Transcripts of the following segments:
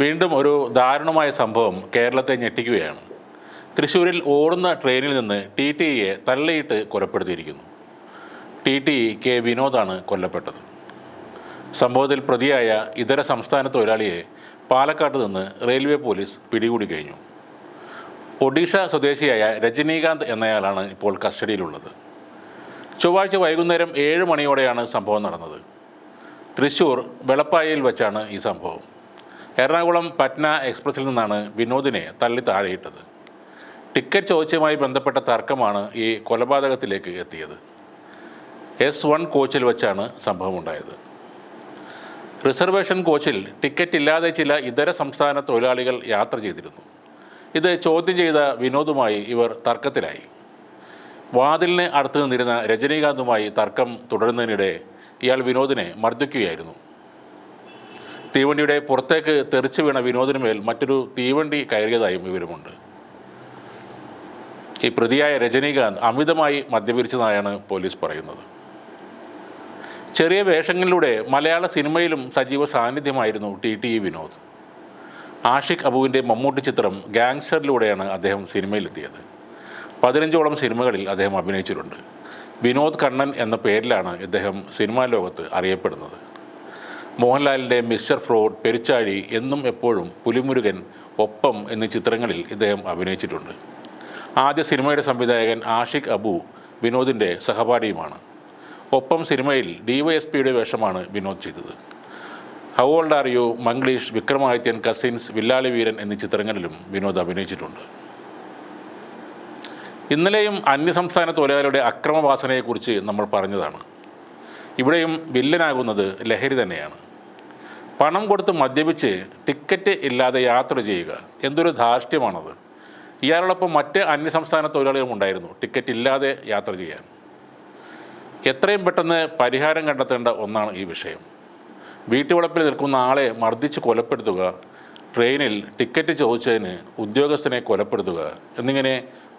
വീണ്ടും ഒരു ദാരുണമായ സംഭവം കേരളത്തെ ഞെട്ടിക്കുകയാണ്. തൃശ്ശൂരിൽ ഓടുന്ന ട്രെയിനിൽ നിന്ന് ടി ടി ഇയെ തള്ളിയിട്ട് കൊലപ്പെടുത്തിയിരിക്കുന്നു. ടി ടി കെ വിനോദാണ് കൊല്ലപ്പെട്ടത്. സംഭവത്തിൽ പ്രതിയായ ഇതര സംസ്ഥാന തൊഴിലാളിയെ പാലക്കാട്ട് നിന്ന് റെയിൽവേ പോലീസ് പിടികൂടി കഴിഞ്ഞു. ഒഡീഷ സ്വദേശിയായ രജനീകാന്ത് എന്നയാളാണ് ഇപ്പോൾ കസ്റ്റഡിയിലുള്ളത്. ചൊവ്വാഴ്ച വൈകുന്നേരം ഏഴ് മണിയോടെയാണ് സംഭവം നടന്നത്. തൃശ്ശൂർ വെളപ്പായയിൽ വച്ചാണ് ഈ സംഭവം. എറണാകുളം പറ്റ്ന എക്സ്പ്രസിൽ നിന്നാണ് വിനോദിനെ തള്ളി താഴെയിട്ടത്. ടിക്കറ്റ് ചോദിച്ചുമായി ബന്ധപ്പെട്ട തർക്കമാണ് ഈ കൊലപാതകത്തിലേക്ക് എത്തിയത്. എസ് വൺ കോച്ചിൽ വെച്ചാണ് സംഭവമുണ്ടായത്. റിസർവേഷൻ കോച്ചിൽ ടിക്കറ്റ് ഇല്ലാതെ ചില ഇതര സംസ്ഥാന തൊഴിലാളികൾ യാത്ര ചെയ്തിരുന്നു. ഇത് ചോദ്യം ചെയ്ത വിനോദുമായി ഇവർ തർക്കത്തിലായി. വാതിലിന് അടുത്ത് നിന്നിരുന്ന രജനീകാന്തുമായി തർക്കം തുടരുന്നതിനിടെ ഇയാൾ വിനോദിനെ മർദ്ദിക്കുകയായിരുന്നു. തീവണ്ടിയുടെ പുറത്തേക്ക് തെറിച്ചു വീണ വിനോദിന് മേൽ മറ്റൊരു തീവണ്ടി കയറിയതായും വിവരമുണ്ട്. ഈ പ്രതിയായ രജനീകാന്ത് അമിതമായി മദ്യപിരിച്ചതായാണ് പോലീസ് പറയുന്നത്. ചെറിയ വേഷങ്ങളിലൂടെ മലയാള സിനിമയിലും സജീവ സാന്നിധ്യമായിരുന്നു ടി ടി വിനോദ്. ആഷിഖ് അബുവിന്റെ മമ്മൂട്ടി ചിത്രം ഗാങ്സ്റ്ററിലൂടെയാണ് അദ്ദേഹം സിനിമയിലെത്തിയത്. പതിനഞ്ചോളം സിനിമകളിൽ അദ്ദേഹം അഭിനയിച്ചിട്ടുണ്ട്. വിനോദ് കണ്ണൻ എന്ന പേരിലാണ് ഇദ്ദേഹം സിനിമാ ലോകത്ത് അറിയപ്പെടുന്നത്. മോഹൻലാലിന്റെ മിസ്റ്റർ ഫ്രോഡ് പെരിച്ചാഴി എന്നും എപ്പോഴും പുലിമുരുകൻ ഒപ്പം എന്നീ ചിത്രങ്ങളിൽ ഇദ്ദേഹം അഭിനയിച്ചിട്ടുണ്ട്. ആദ്യ സിനിമയുടെ സംവിധായകൻ ആഷിഖ് അബു വിനോദിന്റെ സഹപാഠിയുമാണ്. ഒപ്പം സിനിമയിൽ ഡി വൈ എസ് പിയുടെ വേഷമാണ് വിനോദ് ചെയ്തത്. How old are you Manglish Vikramadithyan cousins Villali Veeran എന്നീ ചിത്രങ്ങളിലും വിനോദ് അഭിനയിച്ചിട്ടുണ്ട്. ഇന്നലെയും അന്യസംസ്ഥാന തൊഴിലാളികളുടെ അക്രമവാസനയെക്കുറിച്ച് നമ്മൾ പറഞ്ഞതാണ്. ഇവിടെയും വില്ലനാകുന്നത് ലഹരി തന്നെയാണ്. പണം കൊടുത്ത് മദ്യപിച്ച് ടിക്കറ്റ് ഇല്ലാതെ യാത്ര ചെയ്യുക എന്തൊരു ധാർഷ്ട്യമാണത്. ഇയാളോടൊപ്പം മറ്റ് അന്യസംസ്ഥാന തൊഴിലാളികളും ഉണ്ടായിരുന്നു ടിക്കറ്റ് ഇല്ലാതെ യാത്ര ചെയ്യാൻ. എത്രയും പെട്ടെന്ന് പരിഹാരം കണ്ടെത്തേണ്ട ഒന്നാണ് ഈ വിഷയം. വീട്ടുവളപ്പിൽ നിൽക്കുന്ന ആളെ മർദ്ദിച്ച് കൊലപ്പെടുത്തുക ട്രെയിനിൽ ടിക്കറ്റ് ചോദിച്ചതിന് ഉദ്യോഗസ്ഥനെ കൊലപ്പെടുത്തുക എന്നിങ്ങനെ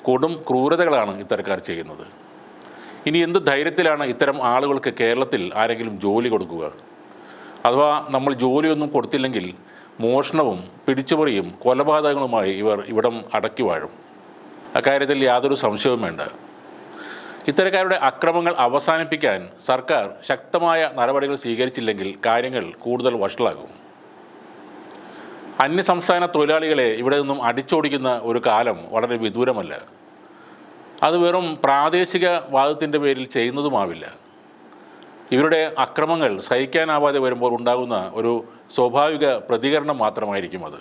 കൊടും ക്രൂരതകളാണ് ഇത്തരക്കാർ ചെയ്യുന്നത്. ഇനി എന്ത് ധൈര്യത്തിലാണ് ഇത്തരം ആളുകൾക്ക് കേരളത്തിൽ ആരെങ്കിലും ജോലി കൊടുക്കുക? അഥവാ നമ്മൾ ജോലിയൊന്നും കൊടുത്തില്ലെങ്കിൽ മോഷണവും പിടിച്ചുപറിയും കൊലപാതകങ്ങളുമായി ഇവർ ഇവിടം അടക്കി വാഴും. അക്കാര്യത്തിൽ യാതൊരു സംശയവും വേണ്ട. ഇത്തരക്കാരുടെ അക്രമങ്ങൾ അവസാനിപ്പിക്കാൻ സർക്കാർ ശക്തമായ നടപടികൾ സ്വീകരിച്ചില്ലെങ്കിൽ കാര്യങ്ങൾ കൂടുതൽ വഷളാകും. അന്യസംസ്ഥാന തൊഴിലാളികളെ ഇവിടെ നിന്നും അടിച്ചോടിക്കുന്ന ഒരു കാലം വളരെ വിദൂരമല്ല. അത് വെറും പ്രാദേശിക വാദത്തിന്റെ പേരിൽ ചെയ്യുന്നതുമാവില്ല. ഇവരുടെ അക്രമങ്ങൾ സഹിക്കാനാവാതെ വരുമ്പോൾ ഉണ്ടാകുന്ന ഒരു സ്വാഭാവിക പ്രതികരണം മാത്രമായിരിക്കും അത്.